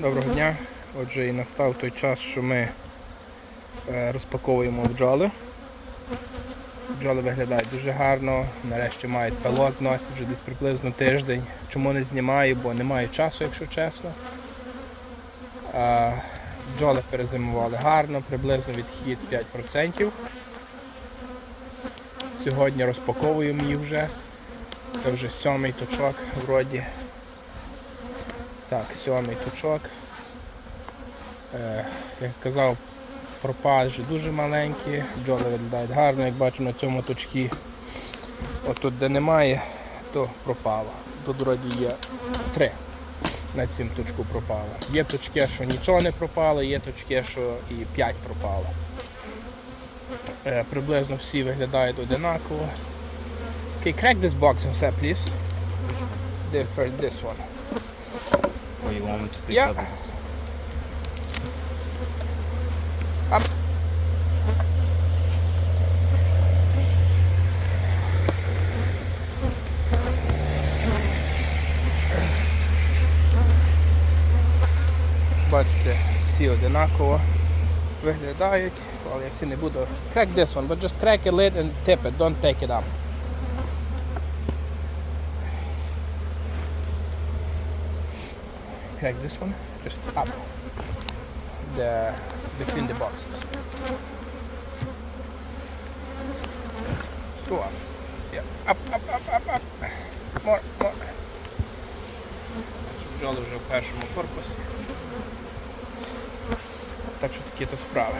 Доброго дня. Отже, і настав той час, що ми е, розпаковуємо бджоли. Бджоли виглядають дуже гарно, нарешті мають пилок, носять вже десь приблизно тиждень. Чому не знімаю, бо немає часу, якщо чесно. Бджоли перезимували гарно, приблизно відхід 5%. Сьогодні розпаковуємо їх вже. Це вже сьомий точок вроді. Так, сьомий точок. Е, як казав, пропажі дуже маленькі, бджоли виглядають гарно, як бачимо на цьому точці. От тут де немає, то пропало. Тут вроді є три. На цім точку пропало. Є точки, що нічого не пропало, є точки, що і 5 пропало. Е, приблизно всі виглядають одинаково. Okay, crack this box and set, please. The, for this one. Or you want me to pick Yeah. up? Up. Бачите, всі одинаково виглядають, але я всі не буду. Crack this one, but just crack a lid and tip it, don't take it up. Crack this one, just up. The between the boxes. Just go up. Yeah, up, up, up, up, up. More, more. Бджоли вже в першому корпусі. Так що такі то справи.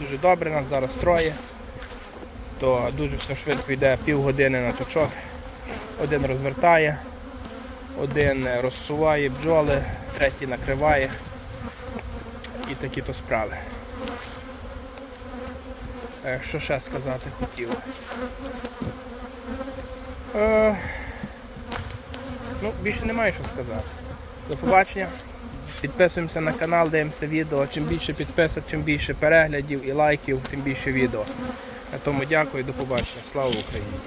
Дуже добре, нас зараз троє, то дуже все швидко йде півгодини на точок. Один розвертає, один розсуває бджоли, третій накриває. І такі то справи. Е, Що ще сказати хотів? Е, ну, більше немає що сказати. До побачення. Підписуємося на канал, дивимося відео. Чим більше підписок, чим більше переглядів і лайків, тим більше відео. На тому дякую, до побачення. Слава Україні!